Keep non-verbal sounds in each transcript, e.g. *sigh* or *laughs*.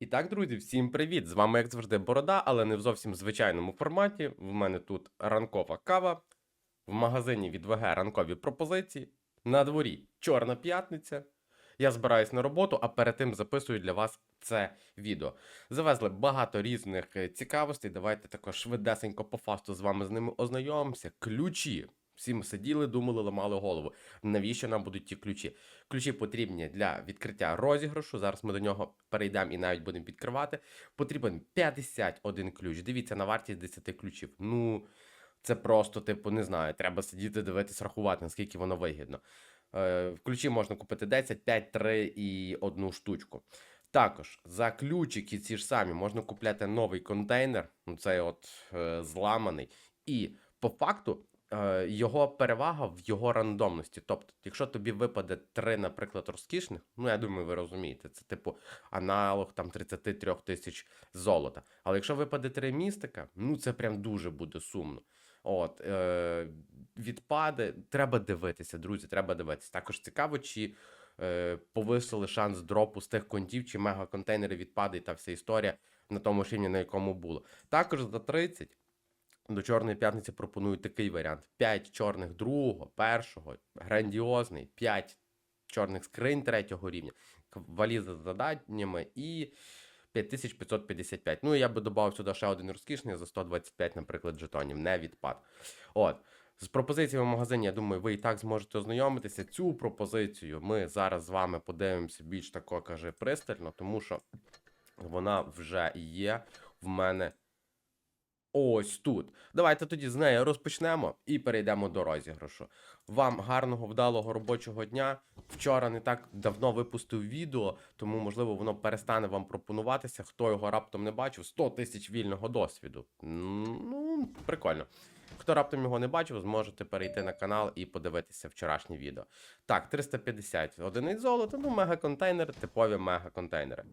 І так, друзі, всім привіт! З вами, як завжди, Борода, але не в зовсім звичайному форматі. В мене тут ранкова кава, в магазині від ВГ ранкові пропозиції. На дворі Чорна п'ятниця. Я збираюсь на роботу, а перед тим записую для вас це відео. Завезли багато різних е, цікавостей. Давайте також швидесенько по фасту з вами з ними ознайомимося. Ключі. Всі ми сиділи, думали, ламали голову. Навіщо нам будуть ті ключі? Ключі потрібні для відкриття розіграшу. Зараз ми до нього перейдемо і навіть будемо відкривати. Потрібен 51 ключ. Дивіться на вартість 10 ключів. Ну, це просто, типу, не знаю. Треба сидіти, дивитись, рахувати, наскільки воно вигідно. Е, ключі можна купити 10, 5, 3 і одну штучку. Також за ключики ці ж самі можна купляти новий контейнер, ну цей от е, зламаний. І по факту його перевага в його рандомності. Тобто, якщо тобі випаде три, наприклад, розкішних, ну я думаю, ви розумієте, це типу аналог там 33 тисяч золота. Але якщо випаде три містика, ну це прям дуже буде сумно. От, е, відпади, треба дивитися, друзі, треба дивитися. Також цікаво, чи е, повисили шанс дропу з тих контів, чи мега-контейнери відпаде і та вся історія на тому ж рівні, на якому було. Також за 30 до Чорної п'ятниці пропонують такий варіант: 5 чорних другого, першого, грандіозний, 5 чорних скринь третього рівня, валіза з заданнями і 5555. Ну і я би додав сюди ще один розкішний за 125, наприклад, жетонів, не відпад. От. З пропозиціями в магазині, я думаю, ви і так зможете ознайомитися. Цю пропозицію ми зараз з вами подивимося більш тако, каже, пристально, тому що вона вже є в мене ось тут. Давайте тоді з нею розпочнемо і перейдемо до розіграшу. Вам гарного вдалого робочого дня. Вчора не так давно випустив відео, тому можливо воно перестане вам пропонуватися. Хто його раптом не бачив, 100 тисяч вільного досвіду. Ну, прикольно. Хто раптом його не бачив, зможете перейти на канал і подивитися вчорашнє відео. Так, 350 одиниць золота, ну, мега-контейнери, типові мега-контейнери.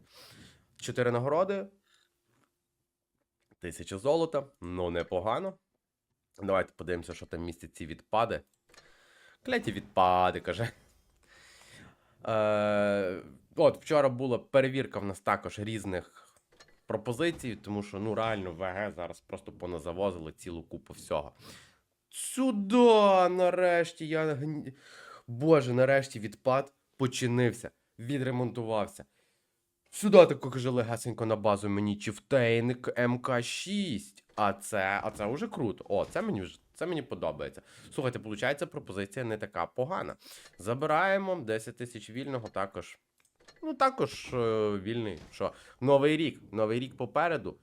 Чотири нагороди. Тисяча золота, ну непогано. Давайте подивимося, що там містять ці відпади. Кляті відпади, каже. Е, от, вчора була перевірка в нас також різних пропозицій, тому що ну реально ВГ зараз просто поназавозили цілу купу всього. Сюди, нарешті, я. Боже, нарешті відпад починився, відремонтувався. Сюди тако каже легесенько на базу мені чифтейник МК6. А це, а це вже круто. О, це мені вже це мені подобається. Слухайте, виходить, пропозиція не така погана. Забираємо 10 тисяч вільного також. Ну, також е, вільний. Що? Новий рік. Новий рік попереду.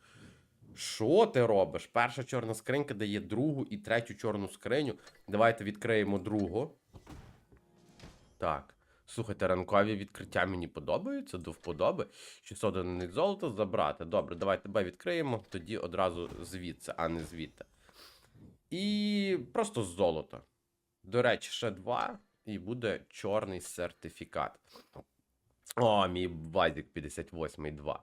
Що ти робиш? Перша чорна скринька дає другу і третю чорну скриню. Давайте відкриємо другу. Так. Слухайте, ранкові відкриття мені подобаються, до вподоби. 600 одиниць золота забрати. Добре, давай тебе відкриємо, тоді одразу звідси, а не звідти. І просто золото. До речі, ще два, і буде чорний сертифікат. О, мій базік 58 2.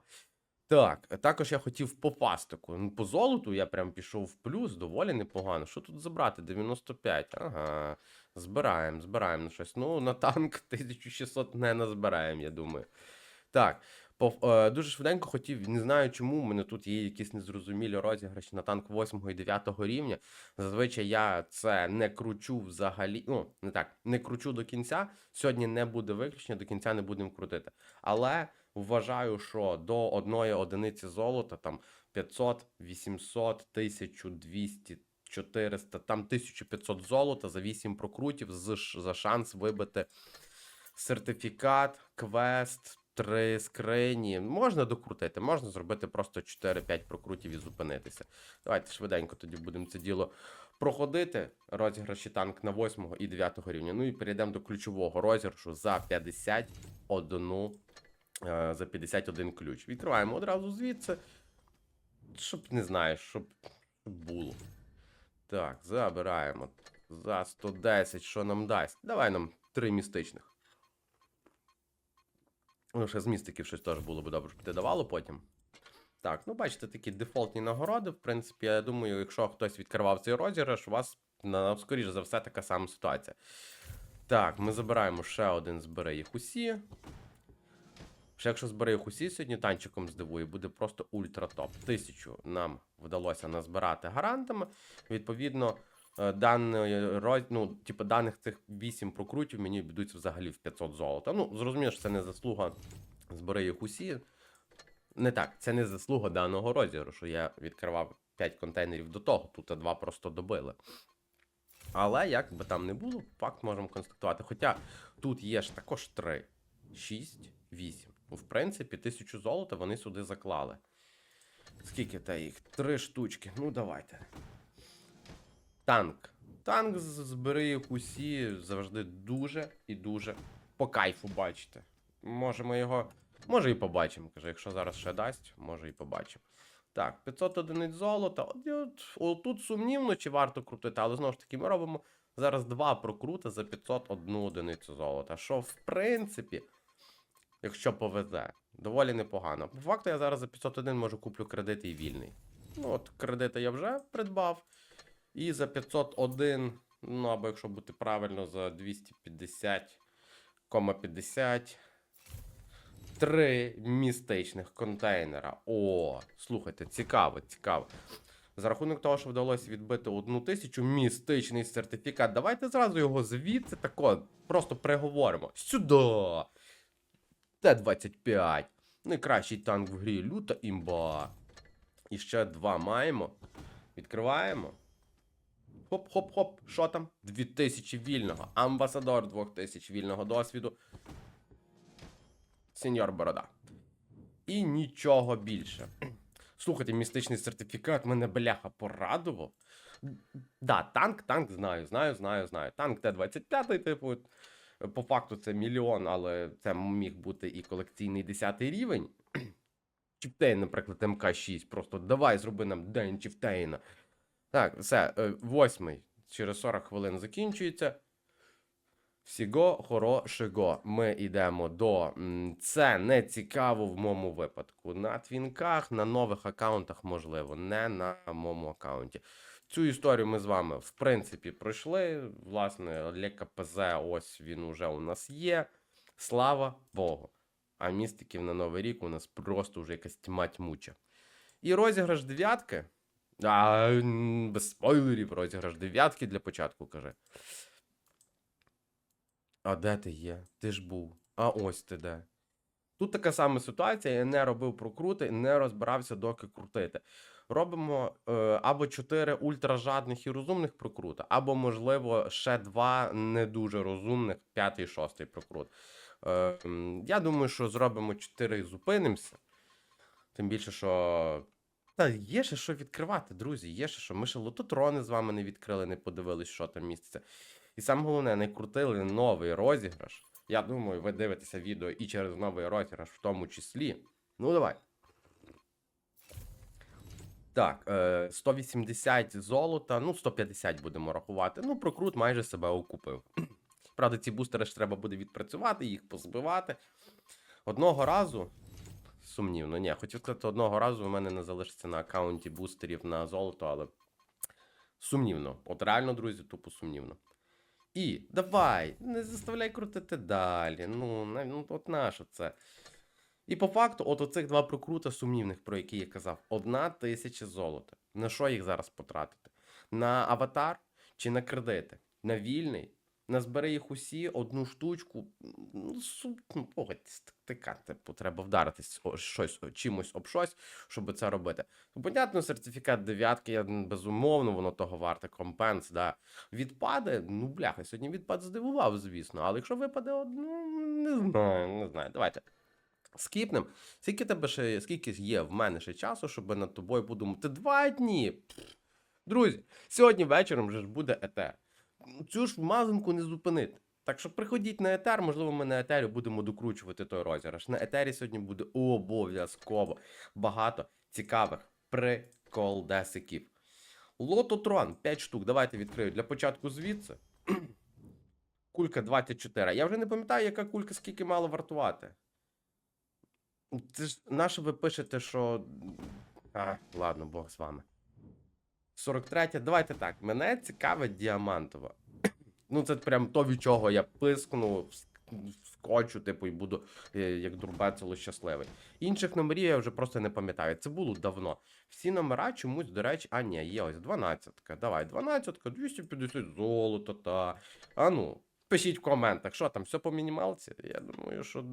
Так, також я хотів по фастику. Ну, по золоту я прям пішов в плюс, доволі непогано. Що тут забрати? 95. Ага. Збираємо, збираємо щось. Ну, на танк *laughs* 1600 не назбираємо, я думаю. Так, по, е, дуже швиденько хотів, не знаю чому, у мене тут є якісь незрозумілі розіграші на танк 8 і 9 рівня. Зазвичай я це не кручу взагалі. Ну, не так, не кручу до кінця. Сьогодні не буде виключення, до кінця не будемо крутити. Але вважаю, що до одної одиниці золота там 500, 800, 1200, 400, там 1500 золота за 8 прокрутів з, за шанс вибити сертифікат, квест, 3 скрині. Можна докрутити, можна зробити просто 4-5 прокрутів і зупинитися. Давайте швиденько тоді будемо це діло проходити. Розіграші танк на 8 і 9 рівня. Ну і перейдемо до ключового розіграшу за 51 е, за 51 ключ. Відкриваємо одразу звідси. Щоб не знаю, щоб, щоб було. Так, забираємо. За 110, що нам дасть? Давай нам три містичних. Ну, ще з містиків щось теж було б добре, щоб ти давало потім. Так, ну бачите, такі дефолтні нагороди. В принципі, я думаю, якщо хтось відкривав цей розіграш, у вас, на, скоріш за все, така сама ситуація. Так, ми забираємо ще один збери їх усі. Що якщо збере їх усі сьогодні танчиком здивує, буде просто ультра топ. Тисячу нам вдалося назбирати гарантами. Відповідно, е, даної роз... ну, типу, даних цих 8 прокрутів мені обійдуться взагалі в 500 золота. Ну, зрозуміло, що це не заслуга збери їх усі. Не так, це не заслуга даного розіграшу. Я відкривав 5 контейнерів до того, тут два просто добили. Але як би там не було, факт можемо констатувати. Хоча тут є ж також 3, 6, 8. В принципі, тисячу золота вони сюди заклали. Скільки та їх? Три штучки. Ну, давайте. Танк. Танк збери їх усі завжди дуже і дуже по кайфу бачите. Можемо його. Може і побачимо. Каже, якщо зараз ще дасть, може і побачимо. Так, 500 одиниць золота. От, от, от тут сумнівно, чи варто крутити, але знову ж таки, ми робимо зараз два прокрути за 501 одиницю золота. Що, в принципі, якщо повезе, доволі непогано. По факту я зараз за 501 можу куплю кредит і вільний. Ну, от кредити я вже придбав. І за 501, ну або якщо бути правильно, за 250,50. Три містичних контейнера. О, слухайте, цікаво, цікаво. За рахунок того, що вдалося відбити одну тисячу містичний сертифікат. Давайте зразу його звідси тако просто приговоримо. Сюди! Т-25. Найкращий танк в грі. Люта імба. І ще два маємо. Відкриваємо. Хоп-хоп-хоп. Що там? 2000 вільного. Амбасадор 2000 вільного досвіду. Сеньор Борода. І нічого більше. Слухайте, містичний сертифікат мене бляха порадував. Да, танк, танк знаю, знаю, знаю, знаю. Танк Т-25, типу, по факту це мільйон, але це міг бути і колекційний 10 рівень. Чіптейн, наприклад, МК6. Просто давай зроби нам день Чіптейна. Так, все, е, восьмий. Через 40 хвилин закінчується. Всіго хорошого. Ми йдемо до. Це не цікаво в моєму випадку. На твінках, на нових аккаунтах, можливо, не на моєму аккаунті. Цю історію ми з вами, в принципі, пройшли. Власне, для КПЗ, ось він уже у нас є. Слава Богу. А містиків на Новий рік у нас просто вже якась тьма тьмуча. І розіграш дев'ятки. А, без спойлерів, розіграш дев'ятки для початку, каже. А де ти є? Ти ж був. А ось ти де. Тут така сама ситуація. Я не робив прокрути, не розбирався, доки крутити. Робимо е, або 4 ультражадних і розумних прокрута, або, можливо, ще два не дуже розумних, п'ятий, шостий прокрут. Е, я думаю, що зробимо 4 і зупинимося. Тим більше, що. Та є ще що відкривати, друзі. Є ще що. Ми ще лототрони з вами не відкрили, не подивились, що там міститься. І саме головне, не крутили новий розіграш. Я думаю, ви дивитеся відео і через новий розіграш в тому числі. Ну, давай. Так, е, 180 золота, ну 150 будемо рахувати. Ну, прокрут майже себе окупив. *clears throat* Правда, ці бустери ж треба буде відпрацювати, їх позбивати. Одного разу. Сумнівно, ні, хотів сказати, одного разу у мене не залишиться на аккаунті бустерів на золото, але сумнівно. От реально, друзі, тупо сумнівно. І давай, не заставляй крутити далі. Ну, ну от нащо це? І по факту, от оцих два прокрута сумнівних, про які я казав, одна тисяча золота. На що їх зараз потратити? На аватар чи на кредити? На вільний? На збери їх усі, одну штучку. Ну, ну, погодьтесь, така, типу, треба вдаритись о щось, о чимось об щось, щоб це робити. Ну, Понятно, сертифікат дев'ятки, безумовно, воно того варте, компенс, да. Відпаде, ну бляха, сьогодні відпад здивував, звісно. Але якщо випаде одну, не знаю, не знаю. Давайте. Скіпнем. Скільки тебе ще, скільки є в мене ще часу, щоб над тобою подумати? Два дні. Друзі, сьогодні вечором вже ж буде етер. Цю ж мазанку не зупинити. Так що приходіть на етер, можливо, ми на етері будемо докручувати той розіграш. На етері сьогодні буде обов'язково багато цікавих приколдесиків. Лототрон 5 штук. Давайте відкрию для початку звідси. *clears throat* Кулька 24. Я вже не пам'ятаю, яка кулька скільки мала вартувати. Це ж наше ви пишете, що. А, ладно, Бог з вами. 43. Давайте так. Мене цікавить діамантова. *clears throat* Ну, це прям то, від чого я пискнув. скочу, типу, і буду е, як дурбецело щасливий. Інших номерів я вже просто не пам'ятаю. Це було давно. Всі номера чомусь, до речі, а ні, є ось 12-ка. Давай, 12-ка, 250 золота, та. А ну, пишіть в коментах, що там, все по мінімалці? Я думаю, що.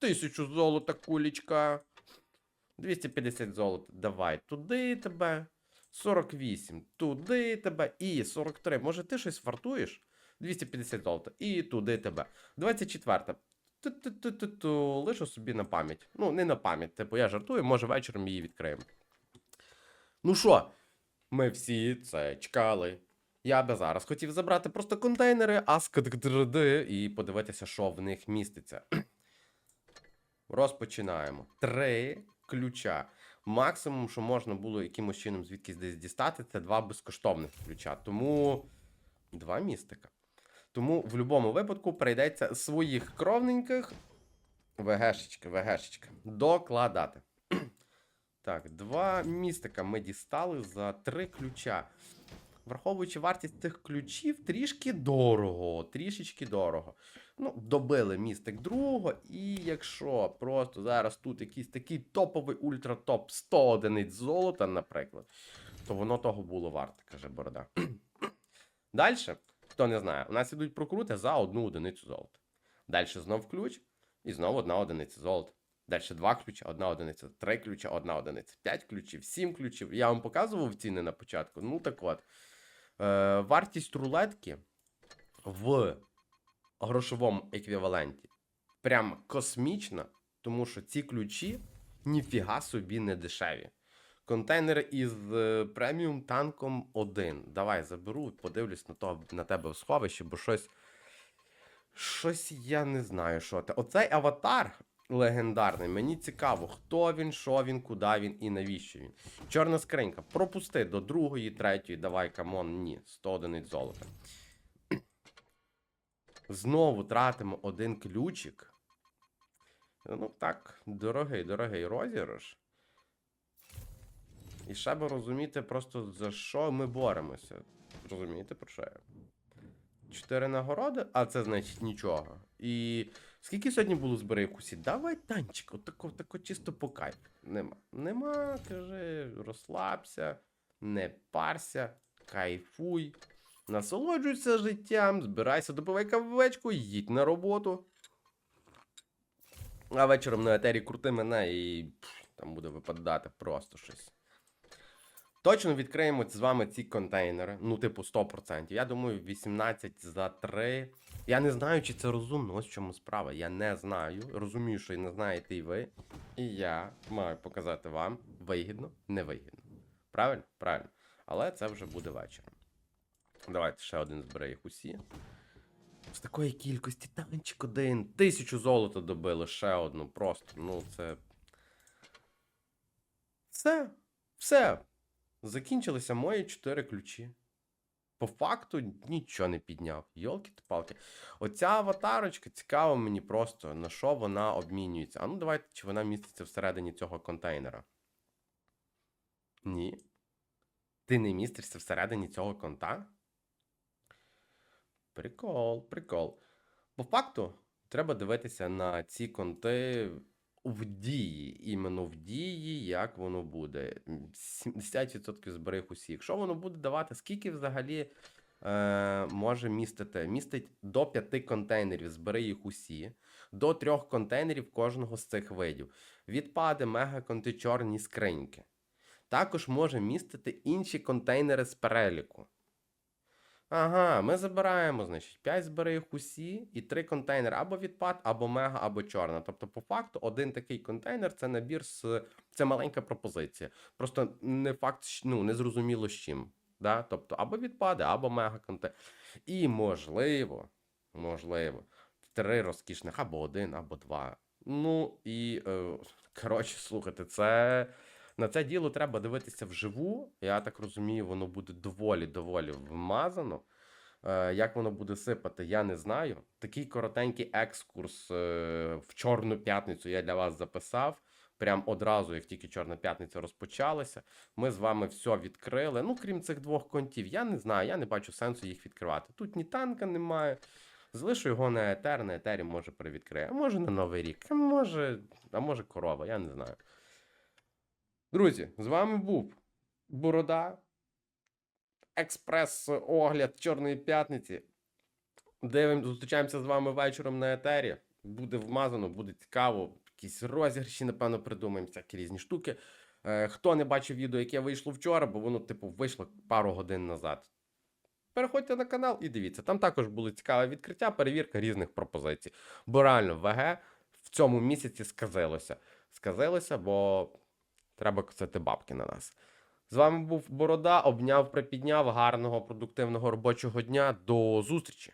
Тисячу золота, кулічка. 250 золота. Давай, туди тебе. 48, туди тебе. І 43. Може, ти щось фартуєш? 250 золота. І туди тебе. 24. Ту-ту-ту-ту-ту. Лишу собі на пам'ять. Ну, не на пам'ять. Типу, я жартую, може вечором її відкриємо. Ну що, ми всі це чекали. Я би зараз хотів забрати просто контейнери, аскадгдрд і подивитися, що в них міститься. Розпочинаємо. Три ключа. Максимум, що можна було якимось чином звідкись десь дістати, це два безкоштовних ключа. Тому два містика. Тому в будь-якому випадку прийдеться своїх кровненьких ВГшечки, ВГшечки докладати. *clears throat* Так, два містика ми дістали за три ключа. Враховуючи вартість цих ключів, трішки дорого, трішечки дорого. Ну, добили містик другого, і якщо просто зараз тут якийсь такий топовий ультратоп 100 одиниць золота, наприклад, то воно того було варте, каже Борода. *clears throat* Далі, хто не знає, у нас ідуть прокрути за одну одиницю золота. Далі знов ключ, і знову одна одиниця золота. Далі два ключа, одна одиниця, три ключа, одна одиниця, п'ять ключів, сім ключів. Я вам показував ціни на початку. Ну так от. Е, вартість рулетки в грошовому еквіваленті прям космічна, тому що ці ключі ніфіга собі не дешеві. Контейнер із е, преміум танком 1. Давай заберу, подивлюсь на, то, на тебе в сховищі, бо щось. Щось я не знаю, що це. Оцей аватар легендарний. Мені цікаво, хто він, що він, куди він і навіщо він. Чорна скринька. Пропусти до другої, третьої, давай, камон, ні. 100 одиниць золота. Знову тратимо один ключик. Ну так, дорогий, дорогий розіграш. І ще би розуміти просто за що ми боремося. Розумієте, про що я? Чотири нагороди, а це значить нічого. І скільки сьогодні було зберіг усі? Давай танчик, отако, тако чисто по кайфу. Нема. Нема, кажи, розслабся, не парся, кайфуй, насолоджуйся життям, збирайся, допивай кавечку, їдь на роботу. А вечором на етері крути мене і там буде випадати просто щось. Точно відкриємо з вами ці контейнери. Ну, типу, 100%. Я думаю, 18 за 3. Я не знаю, чи це розумно. Ось в чому справа. Я не знаю. Розумію, що і не знаєте і ви. І я маю показати вам вигідно, невигідно. Правильно? Правильно. Але це вже буде вечором. Давайте ще один збере їх усі. З такої кількості танчик один. Тисячу золота добили, ще одну. Просто. Ну, це. Все. Все. Закінчилися мої чотири ключі. По факту нічого не підняв. йолки та палки Оця аватарочка цікава мені просто, на що вона обмінюється. А ну давайте, чи вона міститься всередині цього контейнера. Ні. Ти не містишся всередині цього конта? Прикол, прикол. По факту, треба дивитися на ці конти в дії, іменно в дії, як воно буде. 70% зберіг усі. Якщо воно буде давати, скільки взагалі е, може містити? Містить до 5 контейнерів, збери їх усі, до 3 контейнерів кожного з цих видів. Відпади, мегаконти, чорні скриньки. Також може містити інші контейнери з переліку. Ага, ми забираємо, значить, 5 зберіг усі і 3 контейнери або відпад, або мега, або чорна. Тобто, по факту, один такий контейнер це набір з. Це маленька пропозиція. Просто не факт, ну, не зрозуміло з чим. Да? Тобто, або відпади, або мега контейнер. І можливо, можливо, три розкішних, або один, або два. Ну і е, коротше, слухайте, це. На це діло треба дивитися вживу. Я так розумію, воно буде доволі-доволі вмазано. Е, як воно буде сипати, я не знаю. Такий коротенький екскурс е, в Чорну п'ятницю я для вас записав. Прям одразу, як тільки Чорна п'ятниця розпочалася, ми з вами все відкрили. Ну, крім цих двох контів, я не знаю, я не бачу сенсу їх відкривати. Тут ні танка немає, Залишу його на етер, на етері може перевідкриє. А може на Новий рік, а може, а може корова, я не знаю. Друзі, з вами був Борода. Експрес-огляд Чорної п'ятниці. Дивимо, зустрічаємося з вами вечором на етері. Буде вмазано, буде цікаво. Якісь розіграші, напевно, придумаємо, всякі різні штуки. Е, хто не бачив відео, яке вийшло вчора, бо воно, типу, вийшло пару годин назад. Переходьте на канал і дивіться. Там також були цікаве відкриття, перевірка різних пропозицій. Бо реально ВГ в цьому місяці сказилося. Сказилося, бо треба косити бабки на нас. З вами був Борода. Обняв, припідняв. Гарного, продуктивного робочого дня. До зустрічі!